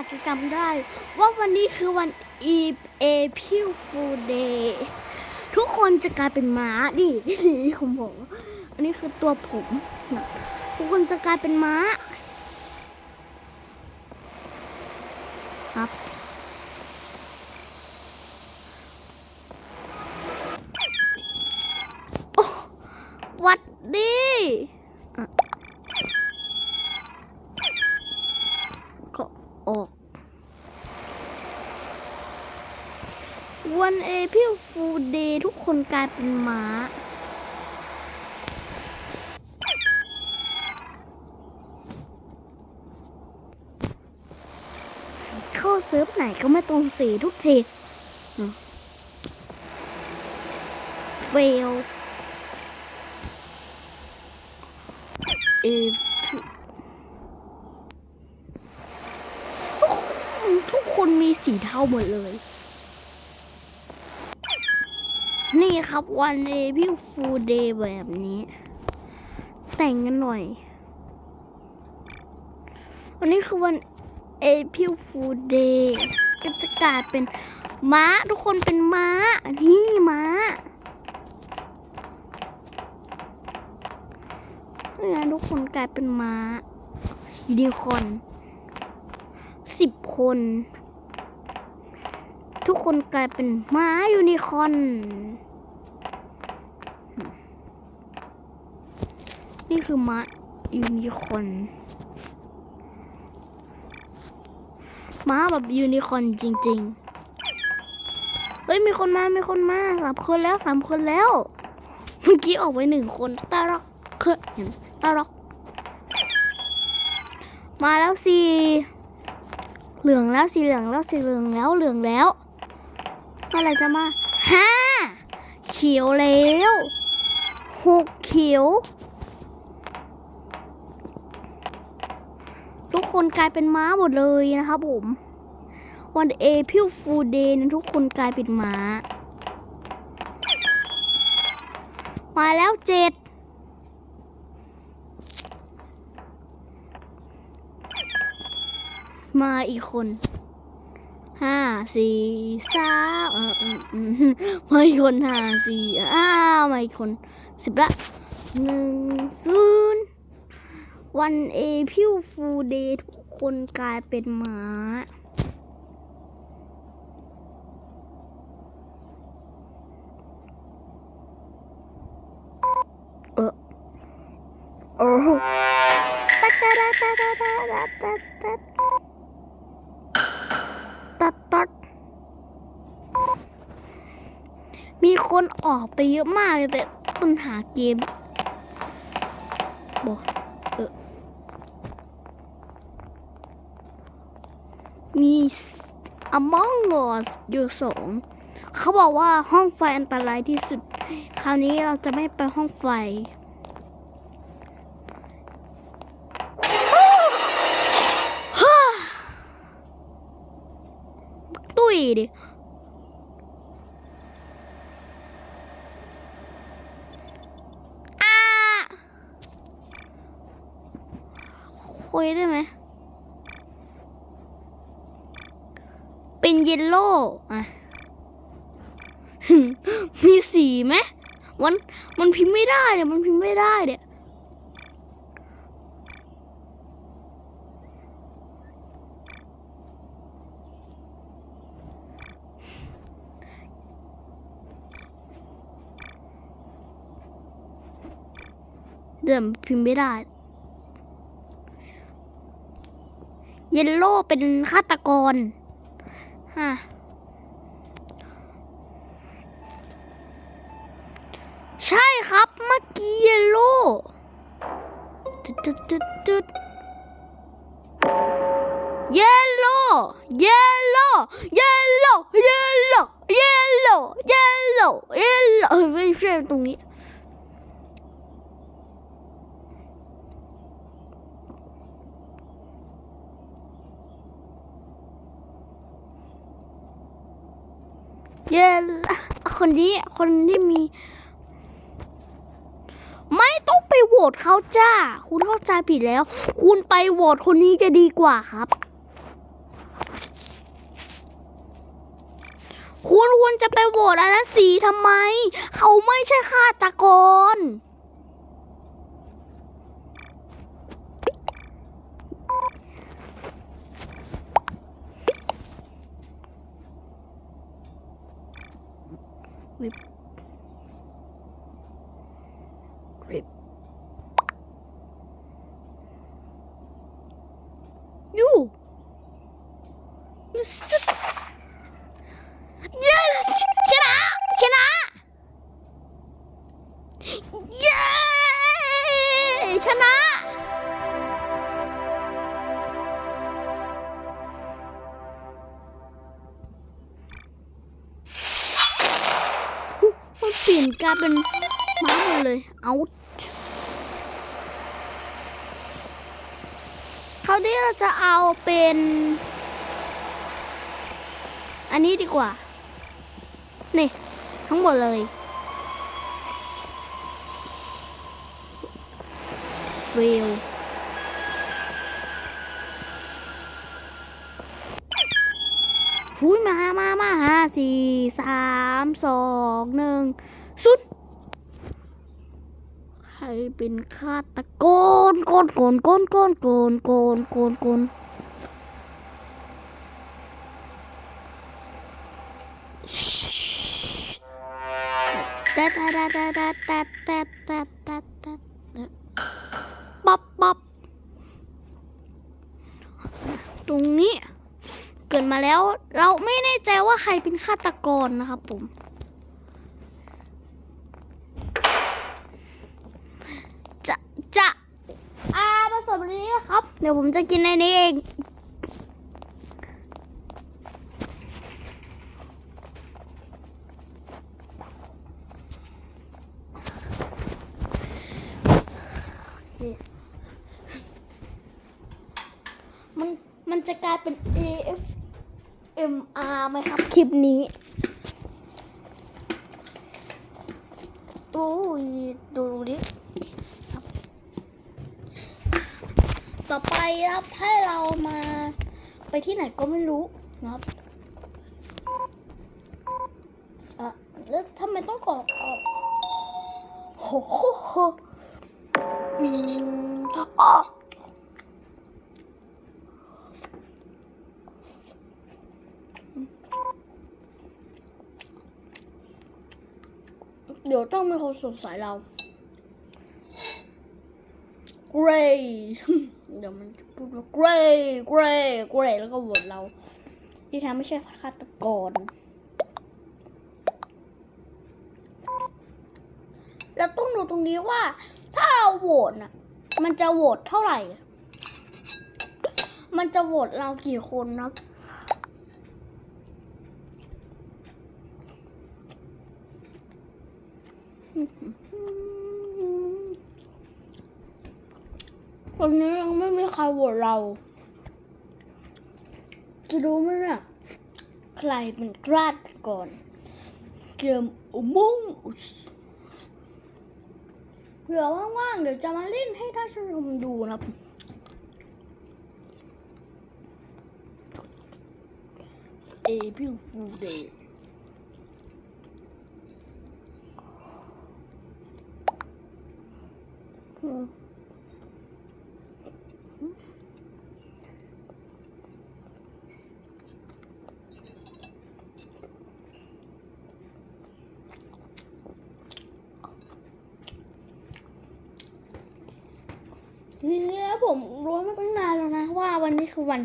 อาจจะจำได้ ว่าวันนี้คือวัน e April Fool Day ทุกคนจะกลายเป็นม้าดินี่ของผมอันนี้คือตัวผมนะทุกคนจะกลายเป็นม้า ครับโอ้วัดดีอะก็ออก วันเอพิลฟูเดย์ทุกคนกลายเป็นม้า เข้าเซิร์ฟไหนก็ไม่ตรงสีทุกทีเฟลเอทุกคนมีสีเทาหมดเลย นี่ ครับวันเอพิวฟูเดย์แบบนี้ แต่งกันหน่อย วันนี้คือวันเอพิวฟูเดย์ก็จะกลายเป็นม้าทุกคนเป็นม้า นี่ม้าเนี่ยทุกคนกลายเป็นม้ายูนิคอนสิบคน ทุกคนกลายเป็นม้ายูนิคอน นี่คือม้ายูนิคอนม้าแบบยูนิคอนจริง ๆ เฮ้ยมีคนมา มีคนมาสามคนแล้วสามคนแล้ว เมื่อกี้ออกไปหนึ่งคนตาล็อกเคยเห็นตาล็อก มาแล้วสิเหลืองแล้วสีเหลืองแล้วสีเหลืองแล้วเหลืองแล้วเมื่อไรจะมาห้าเขียวแล้วหกเขียว ทุก คนกลายเป็นม้าหมดเลยนะครับผมวันเอพิวฟูเดย์นทุกคนกลายเป็นม้า มาแล้วเจ็ดมาอีกคนห้าสี่สามเอออืมอืมมาอีกคนห้าสี่อ้าวมาอีกคนสิบละหนึ่งศูนย์ วันเอพิวฟูเดย์ทุกคนกลายเป็นหมาเออโอ้โหตัดตัดตัดตัดตัดตัดตัดตัดตัดมีคนออกไปเยอะมากเลยแต่ปัญหาเกมบอกเออ มี Among Us อยู่สองเขาบอกว่าห้องไฟอันตรายที่สุด คราวนี้เราจะไม่ไปห้องไฟ ตุ้ยดิ อาคุยได้ไหม เป็นเยลโล่ อะมีสีไหมมันมันพิมพ์ไม่ได้เนี่ยมันพิมพ์ไม่ได้เนี่ยเดี๋ยวมันพิมพ์ไม่ได้ เยลโล่เป็นฆาตกรฮะ ใช่ครับเมื่อกี้เยลโล่ตึ๊ดตึ๊ดตึ๊ดตึ๊ดเยลโล่เยลโล่เยลโล่เยลโล่เยลโล่เยลโล่เยลโล่ไม่ใช่ตรงนี้เยลคนนี้คนที่มี ไม่ต้องไปโหวตเขาจ้า คุณเข้าใจผิดแล้ว คุณไปโหวตคนนี้จะดีกว่าครับ คุณควรจะไปโหวตอันสีทำไม เขาไม่ใช่ฆาตกรวิบ ปลี่ยนกลายเป็นม้าหมดเลย เอาคราวนี้เราจะเอาเป็น อันนี้ดีกว่า นี่ ทั้งหมดเลยฟิลหุ้ยมา มา มาห้าสี่สามสองหนึ่ง ครเป็นฆาตกรโกนโกนโกนโกนโกนโกนโกนโกนต่แต่แต่แต่แต่แต่แต่แต่แต่ป๊อปป๊อปตรงนี้ เกิดมาแล้ว เราไม่แน่ใจว่าใครเป็นฆาตกรนะครับผม จะจะอาผสมอันนี้นะครับ เดี๋ยวผมจะกินในนี้เอง มันมันจะกลายเป็น AF MR ไหมครับ คลิปนี้โอ้ยดูดิ ต่อไปครับให้เรามาไปที่ไหนก็ไม่รู้นะครับอะแล้วทำไมต้องกรออกโหโหโหอืมอ๋อเดี๋ยวต้องมีคนสงสัยเรา Gray เดี๋ยวมันพูดว่า Gray Gray Gray แล้วก็โหวตเรา ที่แท้ไม่ใช่ฆาตกรแล้วต้องดูตรงนี้ว่า ถ้าเราโหวตน่ะ มันจะโหวตเท่าไหร่ มันจะโหวตเรากี่คนนะ วันนี้ยังไม่มีใครโหวตเรา จะรู้ไหมเนี่ยใครเป็นกราดก่อน เกมอุโมงเผื่อว่างๆ เดี๋ยวจะมาเล่นให้ท่านผู้ชมดูนะครับเอพิวฟูเดย์ ทีนี้ผมรู้มาตั้งนานแล้วนะว่าวันนี้คือวัน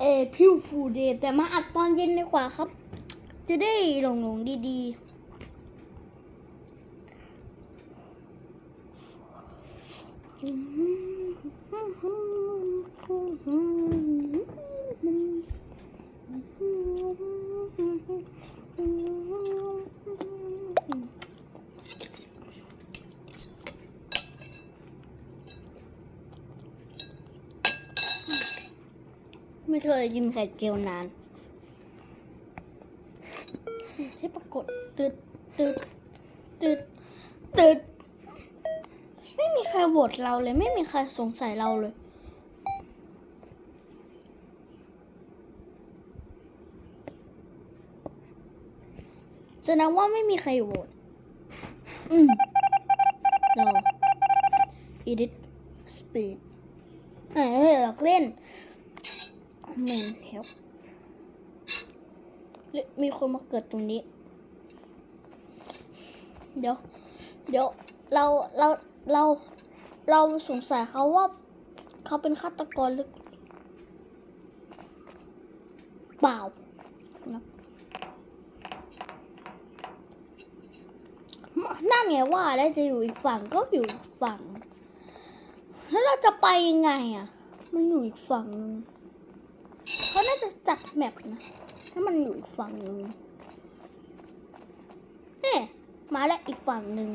เอพิวฟูเดย์แต่มาอัดตอนเย็นดีกว่าครับ จะได้หลงๆดีๆ ไม่เคยกินไข่เจียวนานให้ปรากฏตึดตึดตึดตึดไม่มีใครโหวตเราเลย ไม่มีใครสงสัยเราเลยแสดงว่าไม่มีใครโหวตอืม no edit speed เอ้ยหลอกเล่น main help เฮ้ยมีคนมาเกิดตรงนี้ เดี๋ยว เดี๋ยวเราเราเราเราสงสัยเขาว่า เขาเป็นฆาตกรหรือเปล่านะนั่นไงว่าแล้วจะอยู่อีกฝั่งก็อยู่อีกฝั่ง แล้วเราจะไปยังไงอะ มันอยู่อีกฝั่งนึง จะจัดแมปนะ ถ้ามันอยู่อีกฝั่งนึงเน่มาแล้วอีกฝั่งหนึ่ง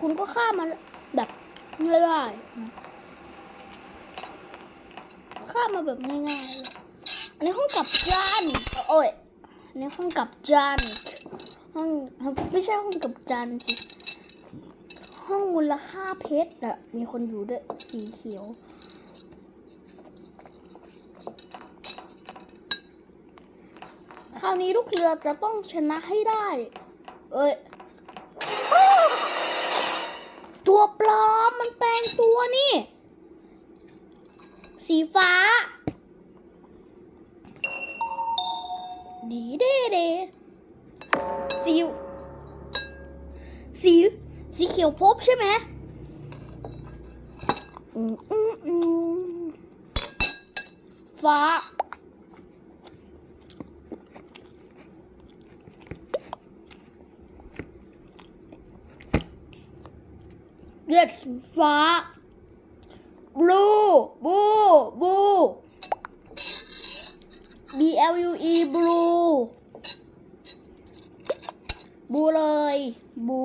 คุณก็ข้ามมาแบบง่ายๆนะข้ามาแบบง่ายๆ อันนี้ห้องกับจานโอ้ย อันนี้ห้องกับจานห้องไม่ใช่ห้องกับจานสิห้องมูลค่าเพชรอะมีคนอยู่ด้วยสีเขียว คราวนี้ลูกเรือจะต้องชนะให้ได้ เอ้ยตัวปลอมมันแปลงตัวนี่ สีฟ้า ดีเด้เด้สีสีสีเขียวพบใช่ไหมอืมอืมอืมฟ้า ลือดฟ้า blue blue blue B L U E blue บูเลยบู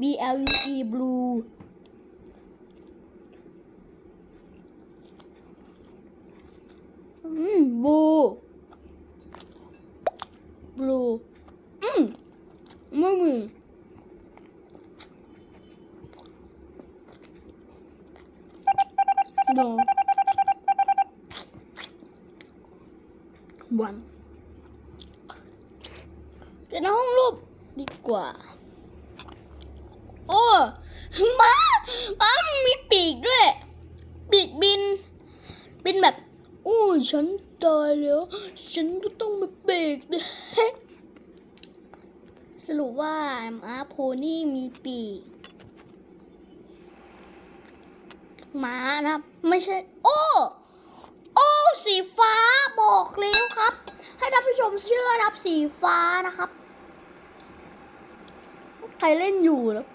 B L U E blue อืมบู blue อืมไม่มี no one จะในห้องรูปดีกว่า โอ้มาม้ามันมีปีกด้วย ปีกบิน บินแบบอู้ยฉันตายแล้ว ฉันก็ต้องมาเบรกนะสรุปว่าม้าโพนี่มีปีก หมานะครับ ไม่ใช่ โอ้โอ้สีฟ้าบอกแล้วครับ ให้ท่านผู้ชมเชื่อรับสีฟ้านะครับ ใครเล่นอยู่แล้ว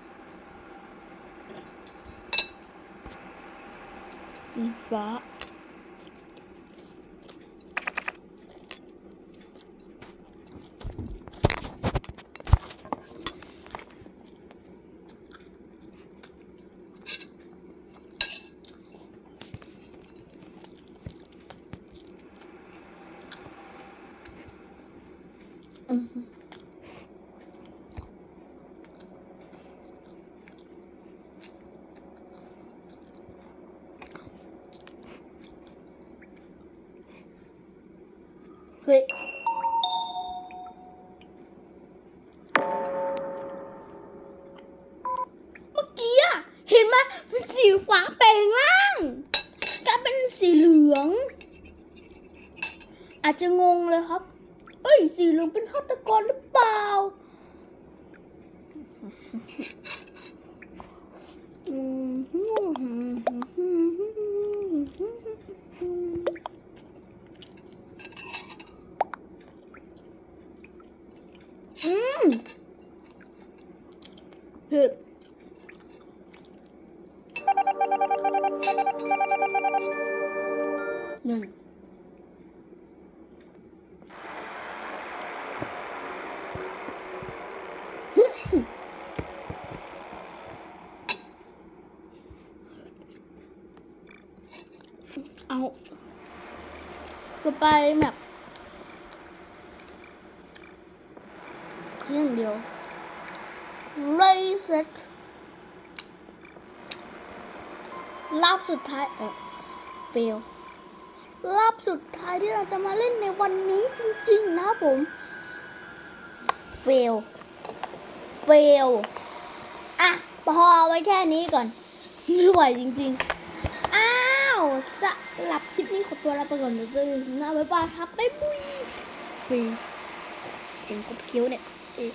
สีฟ้า เฮ้ยเมื่อกี้อะเห็นไหมสีฟ้าแปลงร่างกลายเป็นสีเหลือง อาจจะงงเลยครับ ยสีเหลืองเป็นฆาตกรหรือเปล่าอืมอืมเผ็ดหนึ่ง เอาจะ ไปแบบอย่างเดียวไรเซ็ตรอบสุดท้ายเออเฟลรอบสุดท้ายที่เราจะมาเล่นในวันนี้จริงๆนะผมเฟลเฟลอะพอไว้แค่นี้ก่อนไม่ไหวจริง ๆ สลับคลิปนี้ขอตัวลาไปก่อนเดี๋ยวเจอกันนะบ๊ายบายครับบ๊ายบุยปีเสียงคบเคี้ยวเนี่ยเอ๊ะ